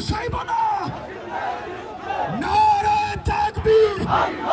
সাইবানা নারে তাকবীর আল্লাহ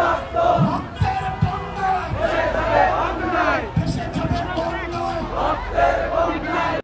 রক্ত